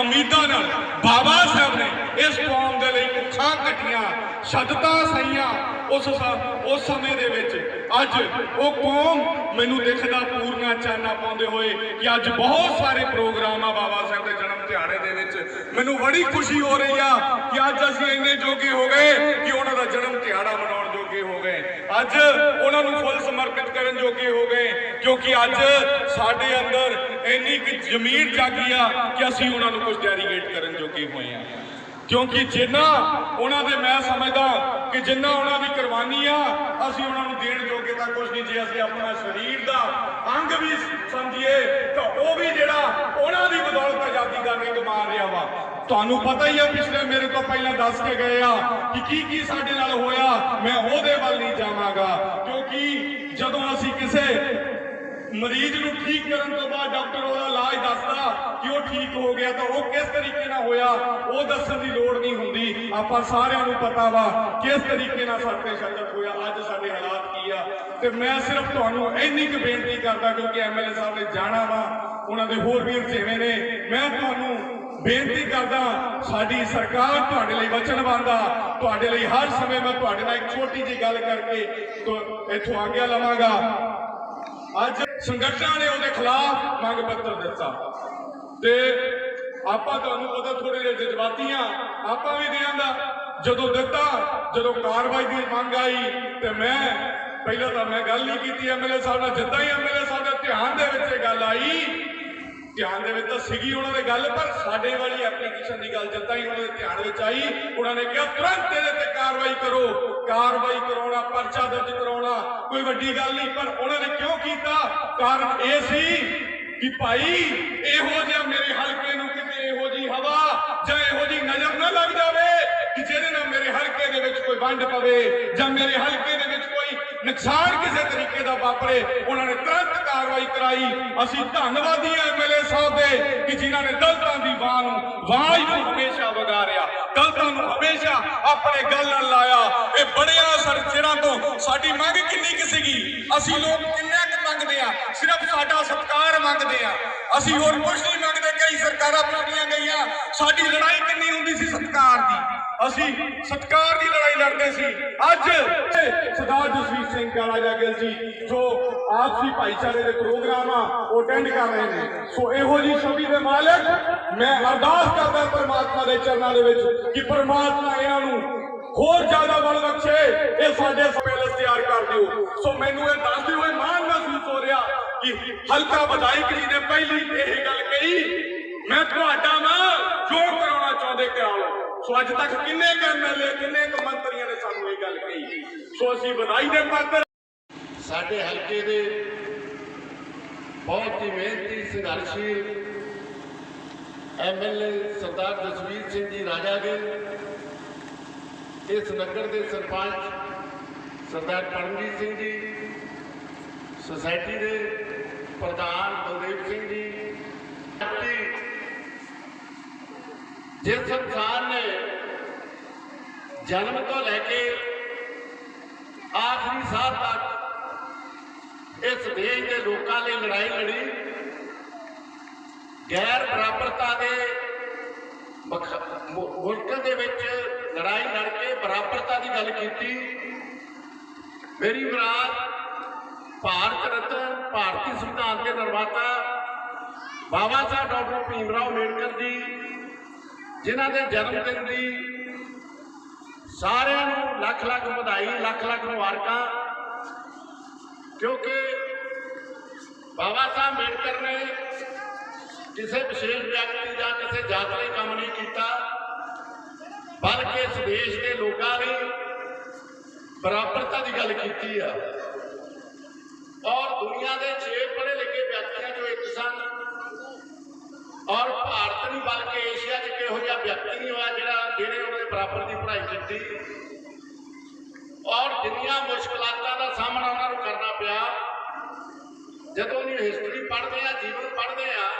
ਉਮੀਦਾਂ ਨਾਲ ਬਾਬਾ ਸਾਹਿਬ ਨੇ ਇਸ ਕੌਮ ਦੇ ਲਈ ਭੁੱਖਾਂ ਕੱਟੀਆਂ ਸ਼ਹਾਦਤਾਂ ਸਹੀਆਂ ਉਸ ਉਸ ਸਮੇਂ ਦੇ ਵਿੱਚ। ਅੱਜ ਉਹ ਕੌਮ ਮੈਨੂੰ ਦਿਖਦਾ ਪੂਰਨਾ ਚਾਨਣਾ ਪਾਉਂਦੇ ਹੋਏ ਕਿ ਅੱਜ ਬਹੁਤ ਸਾਰੇ ਪ੍ਰੋਗਰਾਮ ਆ ਬਾਬਾ ਸਾਹਿਬ ਦੇ ਜਨਮ ਦਿਹਾੜੇ ਦੇ ਵਿੱਚ। ਮੈਨੂੰ ਬੜੀ ਖੁਸ਼ੀ ਹੋ ਰਹੀ ਆ ਕਿ ਅੱਜ ਅਸੀਂ ਇੰਨੇ ਜੋਗੇ ਹੋ ਗਏ ਕਿ ਉਹਨਾਂ ਦਾ ਜਨਮ ਦਿਹਾੜਾ ਮਨਾਉਣ ਜੋਗੇ ਹੋ ਗਏ ਅੱਜ ਉਹਨਾਂ ਨੂੰ ਫੁੱਲ ਸਮਰਪਿਤ ਕਰਨ ਜੋਗੇ ਹੋ ਗਏ, ਕਿਉਂਕਿ ਅੱਜ ਸਾਡੇ ਅੰਦਰ ਇੰਨੀ ਕੁ ਜ਼ਮੀਰ ਜਾਗੀ ਆ ਕਿ ਅਸੀਂ ਉਹਨਾਂ ਨੂੰ ਕੁਝ ਡੈਰੀਗੇਟ ਕਰਨ ਜੋਗੇ ਹੋਏ ਆ। ਕਿਉਂਕਿ ਜਿੰਨਾ ਉਹਨਾਂ ਦੇ, ਮੈਂ ਸਮਝਦਾ ਕਿ ਜਿੰਨਾ ਉਹਨਾਂ ਦੀ ਕੁਰਬਾਨੀ ਆ, ਅਸੀਂ ਉਹਨਾਂ ਨੂੰ ਦੇਣ ਜੋਗੇ ਤਾਂ ਕੁਝ ਨਹੀਂ। ਜੇ ਅਸੀਂ ਆਪਣਾ ਸਰੀਰ ਦਾ ਅੰਗ ਵੀ ਸਮਝੀਏ, ਤਾਂ ਉਹ ਵੀ ਜਿਹੜਾ ਉਹਨਾਂ ਦੀ ਬਦੌਲਤ ਆਜ਼ਾਦੀ ਦਾ ਰਿੰਗ ਮਾਰ ਰਿਹਾ ਵਾ। ਤੁਹਾਨੂੰ ਪਤਾ ਹੀ ਆ, ਪਿਛਲੇ ਮੇਰੇ ਤੋਂ ਪਹਿਲਾਂ ਦੱਸ ਕੇ ਗਏ ਆ ਕਿ ਕੀ ਕੀ ਸਾਡੇ ਨਾਲ ਹੋਇਆ, ਮੈਂ ਉਹਦੇ ਵੱਲ ਨਹੀਂ ਜਾਵਾਂਗਾ। ਕਿਉਂਕਿ ਜਦੋਂ ਅਸੀਂ ਕਿਸੇ ਮਰੀਜ਼ ਨੂੰ ਠੀਕ ਕਰਨ ਤੋਂ ਬਾਅਦ ਡਾਕਟਰ ਉਹਦਾ ਇਲਾਜ ਦੱਸਦਾ ਕਿ ਉਹ ਠੀਕ ਹੋ ਗਿਆ ਤਾਂ ਉਹ ਕਿਸ ਤਰੀਕੇ ਨਾਲ ਹੋਇਆ, ਉਹ ਦੱਸਣ ਦੀ ਲੋੜ ਨਹੀਂ ਹੁੰਦੀ। ਆਪਾਂ ਸਾਰਿਆਂ ਨੂੰ ਪਤਾ ਵਾ ਕਿਸ ਤਰੀਕੇ ਨਾਲ ਸਾਡੇ ਸ਼ਕਤ ਹੋਇਆ, ਅੱਜ ਸਾਡੇ ਹਾਲਾਤ ਕੀ ਆ। ਤੇ ਮੈਂ ਸਿਰਫ ਤੁਹਾਨੂੰ ਇੰਨੀ ਕੁ ਬੇਨਤੀ ਕਰਦਾ ਕਿਉਂਕਿ ਐਮਐਲਏ ਸਾਹਿਬ ਨੇ ਜਾਣਾ ਵਾ, ਉਹਨਾਂ ਦੇ ਹੋਰ ਵੀਰ ਜਿਵੇਂ ਨੇ। ਮੈਂ ਤੁਹਾਨੂੰ ਬੇਨਤੀ ਕਰਦਾ, ਸਾਡੀ ਸਰਕਾਰ ਤੁਹਾਡੇ ਲਈ ਵਚਨਬੱਧ ਆ। ਤੁਹਾਡੇ ਲਈ ਹਰ ਸਮੇਂ ਮੈਂ ਤੁਹਾਡੇ ਨਾਲ ਇੱਕ ਛੋਟੀ ਜਿਹੀ ਗੱਲ ਕਰਕੇ ਇੱਥੋਂ ਆਗਿਆ ਲਵਾਂਗਾ। ਅੱਜ ਸੰਗਠਨਾਂ ਨੇ ਉਹਦੇ ਖਿਲਾਫ ਮੰਗ ਪੱਤਰ ਦਿੱਤਾ। ਤੇ ਆਪਾਂ ਤੁਹਾਨੂੰ ਪਤਾ ਥੋੜੇ ਜਿਹੇ ਜਜ਼ਬਾਤੀਆਂ ਆਪਾਂ ਵੀ ਦਿਆਂਦਾ ਜਦੋਂ ਦਿੱਤਾ, ਜਦੋਂ ਕਾਰਵਾਈ ਦੀ ਮੰਗ ਆਈ, ਤੇ ਮੈਂ ਪਹਿਲਾਂ ਤਾਂ ਮੈਂ ਗੱਲ ਨਹੀਂ ਕੀਤੀ ਐਮਐਲਏ ਸਾਹਿਬ ਨਾਲ, ਜਿੱਦਾਂ ਹੀ ਐਮਐਲਏ ਸਾਹਿਬ ਦੇ ਧਿਆਨ ਦੇ ਵਿੱਚ ਇਹ ਗੱਲ ਆਈ ਧਿਆਨ ਦੇ ਵਿੱਚ ਤਾਂ ਸੀਗੀ ਉਹਨਾਂ ਦੇ ਗੱਲ, ਪਰ ਸਾਡੇ ਵਾਲੀ ਐਪਲੀਕੇਸ਼ਨ ਦੀ ਗੱਲ ਜਿੱਦਾਂ ਹੀ ਉਹਨਾਂ ਦੇ ਧਿਆਨ ਵਿੱਚ ਆਈ, ਉਹਨਾਂ ਨੇ ਕਿਹਾ, ਤੁਰੰਤ ਇਹਦੇ ਤੇ ਕਾਰਵਾਈ ਕਰੋ। ਕਾਰਵਾਈ ਕਰਾਉਣਾ, ਪਰਚਾ ਦਰਜ ਕਰਾਉਣਾ, ਕੋਈ ਵੱਡੀ ਗੱਲ ਨਹੀਂ। ਪਰ ਉਹਨਾਂ ਨੇ ਕਿਉਂ ਕੀਤਾ? ਕਾਰਨ ਇਹ ਸੀ ਕਿ ਭਾਈ, ਇਹੋ ਜਿਹਾ ਮੇਰੇ ਹਲਕੇ ਨੂੰ ਕਿਤੇ ਇਹੋ ਜੀ ਹਵਾ ਜਾਂ ਇਹੋ ਜੀ ਨਜ਼ਰ ਨਾ ਲੱਗ ਜਾਵੇ ਕਿ ਜਿਹਦੇ ਨਾਲ ਮੇਰੇ ਹਲਕੇ ਦੇ ਵਿੱਚ ਕੋਈ ਵੰਡ ਪਵੇ ਜਾਂ ਮੇਰੇ ਹਲਕੇ ਨੁਕਸਾਨ ਕਿਸੇ ਤਰੀਕੇ ਦਾ ਵਾਪਰੇ, ਉਹਨਾਂ ਨੇ ਤੁਰੰਤ ਕਾਰਵਾਈ ਕਰਾਈ। ਅਸੀਂ ਧੰਨਵਾਦੀ ਹਾਂ ਐਮਐਲਏ ਸਾਹਿਬ ਦੇ ਕਿ ਜਿਨ੍ਹਾਂ ਨੇ ਦਲਤਾਂ ਦੀ ਬਾਹ ਨੂੰ ਆਵਾਜ਼ ਨੂੰ ਹਮੇਸ਼ਾ ਵਗਾਰਿਆ ਦਲਤਾਂ ਨੂੰ ਹਮੇਸ਼ਾ ਆਪਣੇ ਗੱਲ ਨਾਲ ਲਾਇਆ। ਇਹ ਬੜਿਆ ਸਰ ਚਿਰਾਂ ਤੋਂ। ਸਾਡੀ ਮੰਗ ਕਿੰਨੀ ਕਿ ਸੀਗੀ? ਅਸੀਂ ਲੋਕ ਕਿੰਨਾ ਕੁ ਮੰਗਦੇ ਆ ਸਿਰਫ ਸਾਡਾ ਸਤਿਕਾਰ ਮੰਗਦੇ ਆ ਅਸੀਂ ਹੋਰ ਕੁਝ ਨਹੀਂ ਮੰਗਦੇ। ਕਈ ਸਰਕਾਰਾਂ ਬਦਲੀਆਂ ਗਈਆਂ। ਸਾਡੀ ਲੜਾਈ ਕਿੰਨੀ ਹੁੰਦੀ ਸੀ ਸਤਿਕਾਰ ਦੀ? ਅਸੀਂ ਸਤਿਕਾਰ ਦੀ ਲੜਾਈ ਲੜਦੇ ਸੀ। ਅੱਜ ਸਰਦਾਰ ਜਸਵੀਰ ਸਿੰਘ ਕਾਲਾ ਜਾਗਲ ਜੀ ਜੋ ਆਪਸੀ ਭਾਈਚਾਰੇ ਦੇ ਪ੍ਰੋਗਰਾਮ ਆ, ਉਹ ਅਟੈਂਡ ਕਰ ਰਹੇ ਨੇ। ਸੋ ਇਹੋ ਜੀ ਛਵੀ ਦੇ ਮਾਲਕ ਮੈਂ ਅਰਦਾਸ ਕਰਦਾ ਪਰਮਾਤਮਾ ਦੇ ਚਰਨਾਂ ਦੇ ਵਿੱਚ ਕਿ ਪਰਮਾਤਮਾ ਇਹਨਾਂ ਨੂੰ ਹੋਰ ਜ਼ਿਆਦਾ ਬਲ ਬਖਸ਼ੇ। ਇਹ ਸਾਡੇ ਪੈਲਸ ਤਿਆਰ ਕਰ ਦਿਓ। ਸੋ ਮੈਨੂੰ ਇਹ ਦੱਸਦੇ ਹੋਏ ਮਾਣ ਮਹਿਸੂਸ ਹੋ ਰਿਹਾ ਕਿ ਹਲਕਾ ਵਿਧਾਇਕ ਜੀ ਨੇ ਪਹਿਲੀ ਇਹ ਗੱਲ ਕਹੀ, ਮੈਂ ਤੁਹਾਡਾ ਵਾਂ ਜੋ ਕਰਾਉਣਾ ਚਾਹੁੰਦੇ ਕਰਾ ਲਓ ਸੋ ਅੱਜ ਤੱਕ ਕਿੰਨੇ ਕੁ ਐਮਐਲਏ ਕਿੰਨੇ ਕੁ ਮੰਤਰੀਆਂ ਨੇ ਸਾਨੂੰ ਇਹ ਗੱਲ ਕਹੀ? ਸੋ ਅਸੀਂ ਵਧਾਈ ਦੇ ਪਾਤਰ ਸਾਡੇ ਹਲਕੇ ਦੇ ਬਹੁਤ ਹੀ ਮਿਹਨਤੀ, ਸੰਘਰਸ਼ੀਲ ਐਮਐਲਏ ਸਰਦਾਰ ਜਸਵੀਰ ਸਿੰਘ ਜੀ ਰਾਜਾ ਗਿੱਲ ਇਸ ਨਗਰ ਦੇ ਸਰਪੰਚ ਸਰਦਾਰ ਪਰਮਜੀਤ ਸਿੰਘ ਜੀ, ਸੁਸਾਇਟੀ ਦੇ ਪ੍ਰਧਾਨ ਬਲਦੇਵ ਸਿੰਘ ਜੀ ਜਿਸ ਇਨਸਾਨ ਨੇ ਜਨਮ ਤੋਂ ਲੈ ਕੇ ਆਖਰੀ ਸਾਹ ਤੱਕ ਇਸ ਦੇਸ਼ ਦੇ ਲੋਕਾਂ ਲਈ ਲੜਾਈ ਲੜੀ, ਗੈਰ ਬਰਾਬਰਤਾ ਦੇ ਮੁਲਕ ਦੇ ਵਿੱਚ ਲੜਾਈ ਲੜ ਕੇ ਬਰਾਬਰਤਾ ਦੀ ਗੱਲ ਕੀਤੀ। ਮੇਰੀ ਮੁਰਾਦ ਭਾਰਤ ਰਤਨ, ਭਾਰਤੀ ਸੰਵਿਧਾਨ ਦੇ ਨਿਰਮਾਤਾ ਬਾਬਾ ਸਾਹਿਬ ਡਾਕਟਰ ਭੀਮ ਰਾਓ ਅੰਬੇਡਕਰ ਜੀ ਜਿਨ੍ਹਾਂ ਦੇ ਜਨਮ ਦਿਨ ਦੀ ਸਾਰਿਆਂ ਨੂੰ ਲੱਖ ਲੱਖ ਵਧਾਈ, ਲੱਖ ਲੱਖ ਮੁਬਾਰਕਾਂ। ਕਿਉਂਕਿ ਬਾਬਾ ਸਾਹਿਬ ਅੰਬੇਡਕਰ ਨੇ ਕਿਸੇ ਵਿਸ਼ੇਸ਼ ਵਿਅਕਤੀ ਜਾਂ ਕਿਸੇ ਜਾਤ ਲਈ ਕੰਮ ਨਹੀਂ ਕੀਤਾ, ਬਲਕਿ ਇਸ ਦੇਸ਼ ਦੇ ਲੋਕਾਂ ਲਈ ਬਰਾਬਰਤਾ ਦੀ ਗੱਲ ਕੀਤੀ ਆ। ਔਰ ਦੁਨੀਆ ਦੇ 6 ਪੜ੍ਹੇ ਲਿਖੇ ਵਿਅਕਤੀਆਂ ਜੋ ਇੱਕ ਸਨ। ਔਰ ਭਾਰਤ ਨਹੀਂ, ਬਲਕਿ ਏਸ਼ੀਆ ਜਿਹਾ ਵਿਅਕਤੀ ਨਹੀਂ ਹੋਇਆ ਜਿਹੜਾ ਜਿਹੜੇ ਉਹਨਾਂ ਦੇ ਬਰਾਬਰ ਦੀ ਪੜ੍ਹਾਈ ਕੀਤੀ। ਔਰ ਜਿੰਨੀਆਂ ਮੁਸ਼ਕਲਾਤਾਂ ਦਾ ਸਾਹਮਣਾ ਉਹਨਾਂ ਨੂੰ ਕਰਨਾ ਪਿਆ, ਜਦੋਂ ਵੀ ਹਿਸਟਰੀ ਪੜ੍ਹਦੇ ਆ, ਜੀਵਨ ਪੜ੍ਹਦੇ ਆ,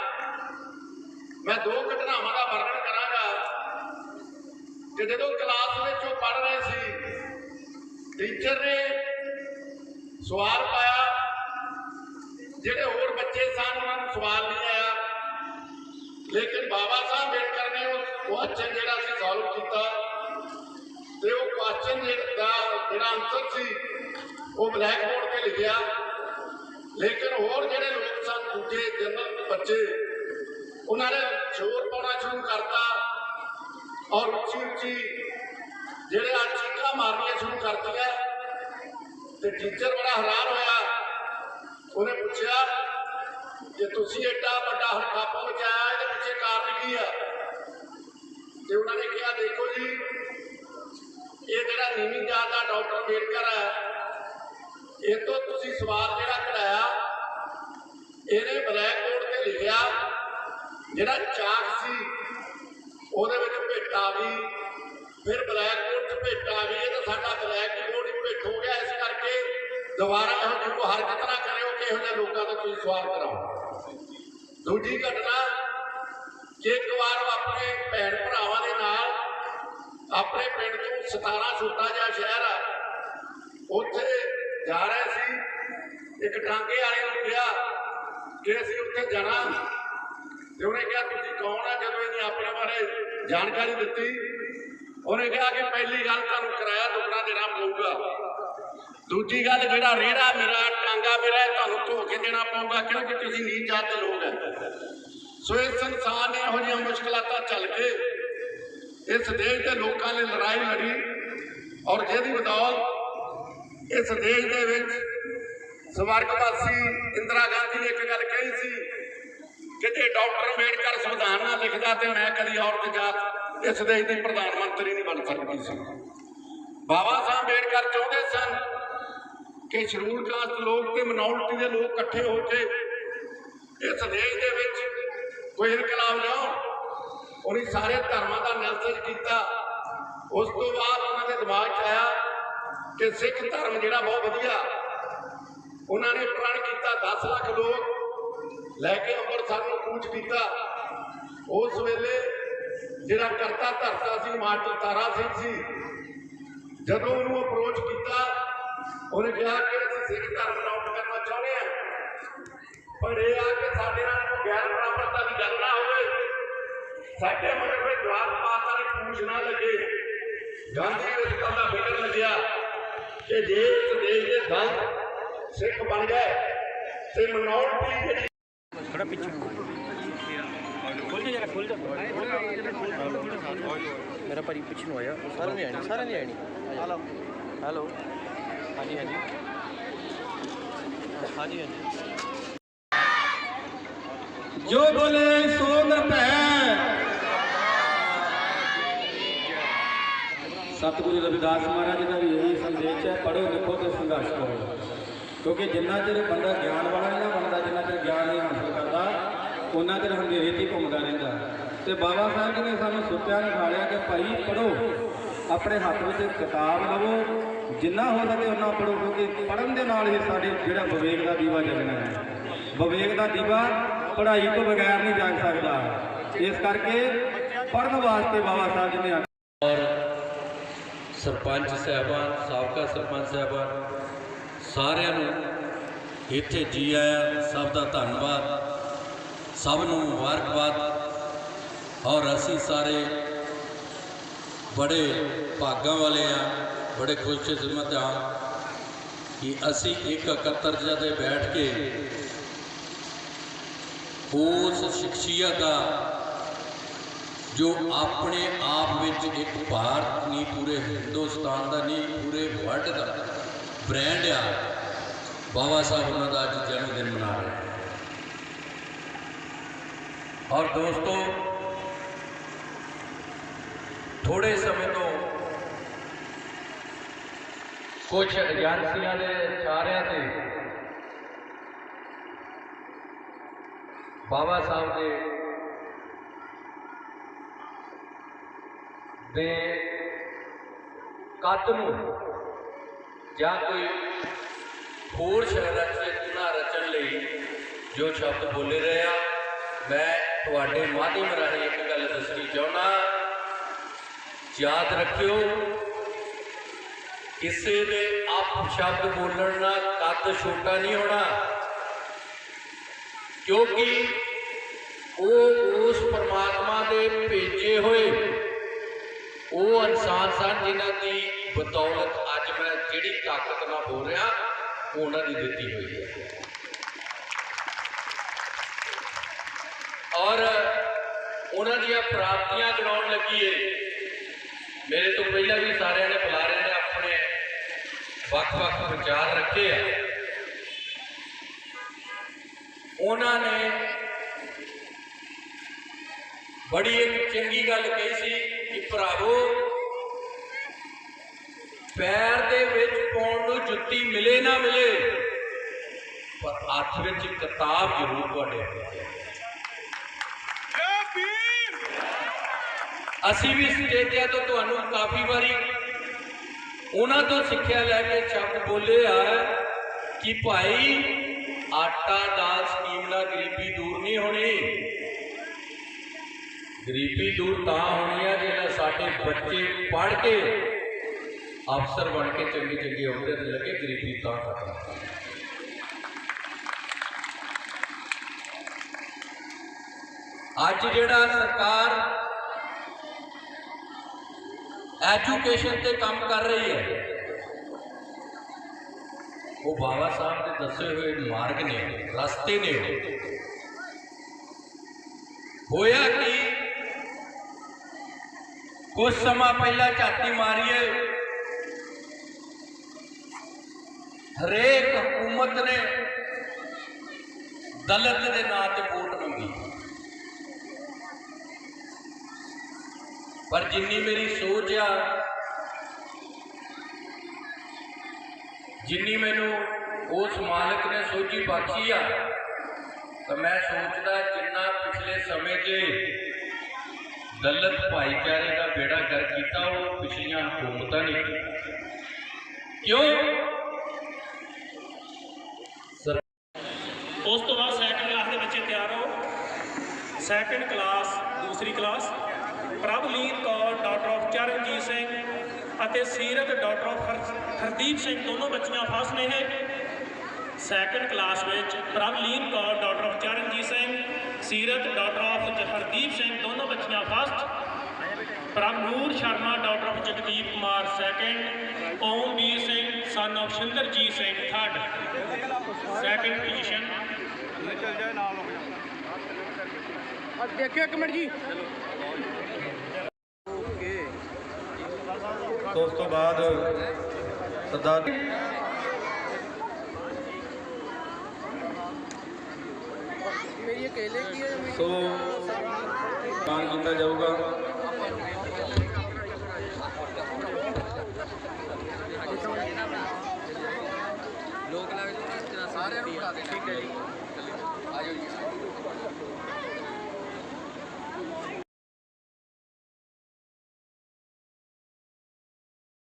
ਮੈਂ ਦੋ ਘਟਨਾਵਾਂ ਦਾ ਵਰਣਨ ਕਰਾਂਗਾ। ਕਿ ਜਦੋਂ ਕਲਾਸ ਵਿੱਚ ਉਹ ਪੜ੍ਹ ਰਹੇ ਸੀ ਟੀਚਰ ਨੇ ਸਵਾਲ ਪਾਇਆ, ਜਿਹੜੇ ਹੋਰ ਬੱਚੇ ਸਨ, ਉਹਨਾਂ ਨੂੰ ਸਵਾਲ ਨਹੀਂ ਆਇਆ। ਲੇਕਿਨ ਬਾਬਾ ਕੁਐਸਚਨ ਜਿਹੜਾ ਸੀ ਸੋਲਵ ਕੀਤਾ, ਤੇ ਉਹ ਕੁਐਸਚਨ ਦਾ ਜਿਹੜਾ ਆਨਸਰ ਸੀ, ਉਹ ਬਲੈਕ ਬੋਰਡ ਤੇ ਲਿਖਿਆ। ਲੇਕਿਨ ਹੋਰ ਜਿਹੜੇ ਲੋਕ ਸਨ, ਦੂਜੇ ਜਨਰਲ ਬੱਚੇ, ਉਹਨਾਂ ਨੇ ਸ਼ੋਰ ਪਾਉਣਾ ਸ਼ੁਰੂ ਕਰਤਾ ਔਰ ਉੱਚੀ ਉੱਚੀ ਜਿਹੜੇ ਆ ਚੀਕਾਂ ਮਾਰਨੀਆਂ ਸ਼ੁਰੂ ਕਰਤੀਆਂ। ਤੇ ਟੀਚਰ ਬੜਾ ਹੈਰਾਨ ਹੋਇਆ। ਉਹਨੇ ਪੁੱਛਿਆ ਕਿ ਤੁਸੀਂ ਏਡਾ ਵੱਡਾ ਹੜਕਾਪਾ ਮਚਾਇਆ ਇਹਦੇ ਪਿੱਛੇ ਕਾਰਨ ਕੀ ਆ? ਤੇ ਉਹਨਾਂ ਨੇ ਕਿਹਾ, ਦੇਖੋ ਜੀ, ਇਹ ਜਿਹੜਾ ਨੀਵੀਂ ਜਾਤ ਦਾ ਡਾਕਟਰ ਅੰਬੇਡਕਰ ਹੈ ਇਹ ਤੋਂ ਤੁਸੀਂ ਸਵਾਲ ਜਿਹੜਾ ਕਢਾਇਆ ਇਹਨੇ ਬਲੈਕ ਬੋਰਡ ਤੇ ਲਿਖਿਆ, ਜਿਹੜਾ ਚਾਕ ਸੀ, ਉਹਦੇ ਵਿੱਚ ਭੇਟ ਆ ਗਈ ਫਿਰ ਬਲੈਕ ਬੋਰਡ 'ਚ ਭੇਟ ਆ ਗਈ ਇਹ ਤਾਂ ਸਾਡਾ ਬਲੈਕ ਬੋਰਡ ਹੀ ਭੇਟ ਹੋ ਗਿਆ, ਇਸ ਕਰਕੇ ਦੁਬਾਰਾ ਇਹੋ ਜਿਹੀ ਹਰਕਤ ਨਾ ਕਰਿਓ, ਕਿ ਇਹੋ ਜਿਹੇ ਲੋਕਾਂ ਦਾ ਤੁਸੀਂ ਸਵਾਲ ਕਰਾਓ। ਦੂਜੀ ਘਟਨਾ ਕਿ ਇੱਕ ਵਾਰ ਉਹ ਆਪਣੇ ਭੈਣ ਭਰਾਵਾਂ ਦੇ ਨਾਲ ਆਪਣੇ ਪਿੰਡ ਤੋਂ 17 ਛੋਟਾ ਜਿਹਾ ਸ਼ਹਿਰ ਆ, ਉੱਥੇ ਜਾ ਰਹੇ ਸੀ, ਇੱਕ ਟਾਂਗੇ ਵਾਲੇ ਨੂੰ ਕਿਹਾ ਕਿ ਅਸੀਂ ਉੱਥੇ ਜਾਣਾ। ਤੇ ਉਹਨੇ ਕਿਹਾ, ਤੁਸੀਂ ਕੌਣ ਆ? ਜਦੋਂ ਇਹਨੇ ਆਪਣੇ ਬਾਰੇ ਜਾਣਕਾਰੀ ਦਿੱਤੀ, ਉਹਨੇ ਕਿਹਾ ਕਿ ਪਹਿਲੀ ਗੱਲ ਤੁਹਾਨੂੰ ਕਿਰਾਇਆ ਦੁੱਗਣਾ ਦੇਣਾ ਪਊਗਾ। ਦੂਜੀ ਗੱਲ, ਜਿਹੜਾ ਰੇੜਾ ਮੇਰਾ, ਟਾਂਗਾ ਮੇਰਾ ਤੁਹਾਨੂੰ ਧੋ ਕੇ ਦੇਣਾ ਪਊਗਾ, ਕਿਉਂਕਿ ਤੁਸੀਂ ਨੀਚ ਜਾਤ ਦੇ ਲੋਕ ਹੈ ਸੋ ਇਸ ਸੰਸਾਰ ਨੇ ਇਹੋ ਜਿਹੀਆਂ ਮੁਸ਼ਕਲਾਤਾਂ ਚੱਲ ਕੇ ਇਸ ਦੇਸ਼ ਦੇ ਲੋਕਾਂ ਨੇ ਲੜਾਈ ਲੜੀ ਔਰ ਜਿਹਦੀ ਬਦੌਲਤ ਇਸ ਦੇਸ਼ ਦੇ ਵਿੱਚ ਸਵਰਗਵਾਸੀ ਇੰਦਰਾ ਗਾਂਧੀ ਨੇ ਇੱਕ ਗੱਲ ਕਹੀ ਸੀ ਕਿ ਜੇ ਡਾਕਟਰ ਅੰਬੇਡਕਰ ਸੰਵਿਧਾਨ ਨਾ ਲਿਖਦਾ ਤੇ ਮੈਂ ਕਦੀ ਔਰਤ ਜਾਤ ਇਸ ਦੇਸ਼ ਦੀ ਪ੍ਰਧਾਨ ਮੰਤਰੀ ਨਹੀਂ ਬਣ ਸਕਦੀ। ਸੀ ਬਾਬਾ ਸਾਹਿਬ ਅੰਬੇਡਕਰ ਚਾਹੁੰਦੇ ਸਨ ਕਿ ਸ਼ਡਿਊਲ ਕਾਸਟ ਲੋਕ ਤੇ ਮਿਨੋਰਟੀ ਦੇ ਲੋਕ ਇਕੱਠੇ ਹੋ ਕੇ ਇਸ ਦੇਸ਼ ਦੇ ਵਿੱਚ ਕੋਈ ਇਨਕਲਾਬ ਲਿਆਉਣ ਉਹਨੇ ਸਾਰੇ ਧਰਮਾਂ ਦਾ ਨਿਰਸਜ ਕੀਤਾ। ਉਸ ਤੋਂ ਬਾਅਦ ਉਹਨਾਂ ਦੇ ਦਿਮਾਗ 'ਚ ਆਇਆ ਕਿ ਸਿੱਖ ਧਰਮ ਜਿਹੜਾ ਬਹੁਤ ਵਧੀਆ। ਉਹਨਾਂ ਨੇ ਪ੍ਰਣ ਕੀਤਾ 10 ਲੱਖ ਲੋਕ ਲੈ ਕੇ ਅੰਮ੍ਰਿਤਸਰ ਨੂੰ ਕੂਚ ਕੀਤਾ। ਉਸ ਵੇਲੇ ਜਿਹੜਾ ਕਰਤਾ ਧਰਤਾ ਸੀ, ਮਾਸਟਰ ਤਾਰਾ ਸਿੰਘ ਸੀ ਜਦੋਂ ਉਹਨੂੰ ਅਪਰੋਚ ਕੀਤਾ, ਉਹਨੇ ਕਿਹਾ ਕਿ ਅਸੀਂ ਸਿੱਖ ਧਰਮ ਅਡਾਪਟ ਕਰਨਾ ਚਾਹੁੰਦੇ ਹਾਂ। ਪਰ ਇਹ ਆ ਕਿ ਸਾਡੇ ਨਾਲ ਕੋਈ ਗੈਰ ਬਰਾਬਰਤਾ ਸਾਡੇ ਮਗਰ ਜਵਾਬ ਪਾਤਾ ਦੀ ਪੂਛ ਨਾ ਲੱਗੇ। ਗਾਂਧੀ ਇਸ ਗੱਲ ਦਾ ਫਿਕਰ ਲੱਗਿਆ ਕਿ ਜੇ ਇਸ ਦੇਸ਼ ਦੇ ਦਲ ਸਿੱਖ ਬਣ ਗਏ ਤੇ ਮਿਨੋਰਟੀ ਜਿਹੜੀ ਥੋੜਾ ਪਿੱਛੇ ਖੁੱਲ ਜਾ ਜਰਾ ਖੁੱਲ ਜਾ। ਮੇਰਾ ਭਾਜੀ ਪਿੱਛੇ ਨੂੰ ਆਇਆ। ਸਾਰਿਆਂ ਨੇ ਆਣੀ ਸਾਰਿਆਂ ਨੇ ਆਣੀ। ਹੈਲੋ। ਹੈਲੋ। ਹਾਂਜੀ ਹਾਂਜੀ। ਹਾਂਜੀ ਹਾਂਜੀ। ਜੋ ਬੋਲੇ ਸੋ ਨਿਰਭੈ ਸਤਿਗੁਰੂ ਰਵਿਦਾਸ ਮਹਾਰਾਜ ਦਾ ਵੀ ਇਹੀ ਸੰਦੇਸ਼ ਹੈ ਪੜੋ ਲਿਖੋ ਤੇ ਸੰਘਰਸ਼ ਕਰੋ। ਕਿਉਂਕਿ ਜਿੰਨਾ ਚਿਰ ਬੰਦਾ ਗਿਆਨ ਵਾਲਾ ਨਹੀਂ ਨਾ ਬਣਦਾ, ਜਿੰਨਾ ਚਿਰ ਗਿਆਨ ਨਹੀਂ ਹਾਸਲ ਕਰਦਾ, ਉਹਨਾਂ ਚਿਰ ਹਨੇਰੇ 'ਤੇ ਹੀ ਘੁੰਮਦਾ ਰਹਿੰਦਾ। ਤੇ ਬਾਬਾ ਸਾਹਿਬ ਜੀ ਨੇ ਸਾਨੂੰ ਸੁੱਤਿਆਂ ਨੂੰ ਖਾਲਿਆ ਕਿ ਭਾਈ ਪੜੋ ਆਪਣੇ ਹੱਥ ਵਿੱਚ ਕਿਤਾਬ ਲਵੋ, ਜਿੰਨਾ ਹੋ ਸਕੇ ਉਹਨਾਂ ਪੜੋ ਕਿਉਂਕਿ ਪੜਨ ਦੇ ਨਾਲ ਹੀ ਸਾਡੇ ਜਿਹੜਾ ਵਿਵੇਕ ਦਾ ਦੀਵਾ ਜਗਣਾ ਹੈ। ਵਿਵੇਕ ਦਾ ਦੀਵਾ ਪੜ੍ਹਾਈ ਤੋਂ ਬਗੈਰ ਨਹੀਂ ਜਾਗ ਸਕਦਾ। ਇਸ ਕਰਕੇ ਪੜਨ ਵਾਸਤੇ ਬਾਬਾ ਸਾਹਿਬ ਜੀ ਨੇ ਸਰਪੰਚ ਸਾਹਿਬਾਨ, ਸਾਬਕਾ ਸਰਪੰਚ ਸਾਹਿਬਾਨ, ਸਾਰਿਆਂ ਨੂੰ ਇੱਥੇ ਜੀ ਆਇਆਂ ਸਭ ਦਾ ਧੰਨਵਾਦ। ਸਭ ਨੂੰ ਮੁਬਾਰਕਬਾਦ। ਔਰ ਅਸੀਂ ਸਾਰੇ ਬੜੇ ਭਾਗਾਂ ਵਾਲੇ ਆ, ਬੜੇ ਖੁਸ਼ਕਿਸਮਤ ਆ ਕਿ ਅਸੀਂ ਇੱਕ ਇਕੱਤਰ ਜਦੇ ਬੈਠ ਕੇ ਉਸ ਸ਼ਖਸੀਅਤ ਦਾ ਜੋ ਆਪਣੇ ਆਪ ਵਿੱਚ ਇੱਕ ਭਾਰਤ ਨਹੀਂ ਪੂਰੇ ਹਿੰਦੁਸਤਾਨ ਦਾ ਨਹੀਂ ਪੂਰੇ ਵਰਲਡ ਦਾ ਬ੍ਰਾਂਡ ਆ, ਬਾਬਾ ਸਾਹਿਬ ਉਹਨਾਂ ਦਾ ਅੱਜ ਜਨਮ ਦਿਨ ਮਨਾ ਰਹੇ ਹਾਂ। ਔਰ ਦੋਸਤੋ ਥੋੜੇ ਸਮੇਂ ਤੋਂ ਕੁਝ ਏਜੰਸੀਆਂ ਦੇ ਚਾਰਿਆਂ ਤੇ ਬਾਬਾ ਸਾਹਿਬ ਦੇ ਦੇ ਕੱਦ ਨੂੰ ਜਾਂ ਕੋਈ ਹੋਰ ਸ਼ਬਦ ਰਚਨਾ ਰਚਣ ਲਈ ਜੋ ਸ਼ਬਦ ਬੋਲੇ ਰਹੇ ਆ, ਮੈਂ ਤੁਹਾਡੇ ਮਾਧਿਅਮ ਰਾਹੀਂ ਇੱਕ ਗੱਲ ਦੱਸਣੀ ਚਾਹੁੰਦਾ ਯਾਦ ਰੱਖਿਓ, ਕਿਸੇ ਦੇ ਆਪ ਸ਼ਬਦ ਬੋਲਣ ਨਾਲ ਕੱਦ ਛੋਟਾ ਨਹੀਂ ਹੋਣਾ, ਕਿਉਂਕਿ ਉਹ ਉਸ ਪਰਮਾਤਮਾ ਦੇ ਭੇਜੇ ਹੋਏ ਉਹ ਇਨਸਾਨ ਸਨ ਜਿਨ੍ਹਾਂ ਦੀ ਬਦੌਲਤ ਅੱਜ ਮੈਂ ਜਿਹੜੀ ਤਾਕਤ ਨਾਲ ਬੋਲ ਰਿਹਾ, ਉਹਨਾਂ ਦੀ ਦਿੱਤੀ ਹੋਈ ਹੈ। ਔਰ ਉਹਨਾਂ ਦੀਆਂ ਪ੍ਰਾਪਤੀਆਂ ਗਣਾਉਣ ਲੱਗੀਏ ਮੇਰੇ ਤੋਂ ਪਹਿਲਾਂ ਵੀ ਸਾਰਿਆਂ ਨੇ ਬੁਲਾਰਿਆਂ ਨੇ ਆਪਣੇ ਵੱਖ-ਵੱਖ ਵਿਚਾਰ ਰੱਖੇ ਆ। ਉਹਨਾਂ ਨੇ ਬੜੀ ਇੱਕ ਚੰਗੀ ਗੱਲ ਕਹੀ ਸੀ ਭਰਾਵੋ ਪੈਰ ਦੇ ਵਿੱਚ ਪਾਉਣ ਨੂੰ ਜੁੱਤੀ ਮਿਲੇ ਨਾ ਮਿਲੇ ਪਰ ਹੱਥ ਵਿੱਚ ਕਿਤਾਬ ਜ਼ਰੂਰ ਤੁਹਾਡੇ ਹੋਵੇ ਅਸੀਂ ਵੀ ਸਟੇਜਾਂ ਤੋਂ ਤੁਹਾਨੂੰ ਕਾਫੀ ਵਾਰੀ ਉਹਨਾਂ ਤੋਂ ਸਿੱਖਿਆ ਲੈ ਕੇ ਸ਼ਬਦ ਬੋਲੇ ਆ ਕਿ ਭਾਈ ਆਟਾ ਦਾਲ ਸਕੀਮ ਨਾਲ ਗਰੀਬੀ ਦੂਰ ਨਹੀਂ ਹੋਣੀ। ਗਰੀਬੀ ਦੂਰ ਤਾਂ ਹੋਣੀ ਆ ਜਿਹੜਾ ਸਾਡੇ ਬੱਚੇ ਪੜ੍ਹ ਕੇ ਅਫਸਰ ਬਣ ਕੇ ਚੰਗੀ ਚੰਗੀ ਅਹੁਦੇ ਤੇ ਲੱਗੇ, ਗਰੀਬੀ ਤਾਂ ਖਤਮ ਅੱਜ ਜਿਹੜਾ ਸਰਕਾਰ ਐਜੂਕੇਸ਼ਨ ਤੇ ਕੰਮ ਕਰ ਰਹੀ ਹੈ, ਉਹ ਬਾਬਾ ਸਾਹਿਬ ਦੇ ਦੱਸੇ ਹੋਏ ਮਾਰਗ ਨੇ, ਰਸਤੇ ਨੇ ਉਹ। ਹੋਇਆ ਕਿ ਕੁਝ ਸਮਾਂ ਪਹਿਲਾਂ ਝਾਤੀ ਮਾਰੀਏ। ਹਰੇਕ ਹਕੂਮਤ ਨੇ ਦਲਤ ਦੇ ਨਾਂ ਤੇ ਵੋਟ ਮੰਗੀ। ਪਰ ਜਿੰਨੀ ਮੇਰੀ ਸੋਚ ਆ, ਜਿੰਨੀ ਮੈਨੂੰ ਉਸ ਮਾਲਕ ਨੇ ਸੋਚੀ ਬਖਸ਼ੀ ਆ, ਤਾਂ ਮੈਂ ਸੋਚਦਾ ਜਿੰਨਾ ਪਿਛਲੇ ਸਮੇਂ 'ਚ ਦਲਿਤ ਭਾਈਚਾਰੇ ਦਾ ਬੇੜਾ ਕਰ ਕੀਤਾ, ਉਹ ਪਿਛਲੀਆਂ ਹਕੂਮਤਾਂ ਨੇ ਕੀਤਾ। ਕਿਉਂ? ਉਸ ਤੋਂ ਬਾਅਦ ਸੈਕੰਡ ਕਲਾਸ ਦੇ ਬੱਚੇ ਤਿਆਰ ਹੋ। ਸੈਕੰਡ ਕਲਾਸ ਦੂਸਰੀ class Prabhleen Kaur daughter of Charanjit Singh ਅਤੇ ਸੀਰਤ ਡਾਕਟਰ ਆਫ ਹਰਦੀਪ ਸਿੰਘ, ਦੋਨੋਂ ਬੱਚੀਆਂ ਫਸਟ ਨੇ ਇਹ। ਸੈਕੰਡ ਕਲਾਸ ਵਿੱਚ Prabhleen Kaur daughter of Charanjit Singh, Seerat daughter of Hardeep Singh, ਦੋਨੋਂ first. Prabhnoor Sharma daughter of Jagdeep Kumar second. Omvir Singh son of Shinderjit Singh third second position ਦੇਖਿਓ ਇੱਕ minute ਜੀ। ਤੋਂ ਉਸ ਤੋਂ ਬਾਅਦ ਸਰਦਾਰ ਮੇਰੀ ਅਕੇਲੇ ਕੀ ਹੈ ਸੋ ਮਾਨ ਕੀਤਾ ਜਾਊਗਾ। ਲੋਕ ਲੱਗ ਸਾਰਿਆਂ ਨੂੰ ਬੁਲਾ ਦੇ ਠੀਕ ਹੈ ਜੀ। ਆਜੋ ਜੀ।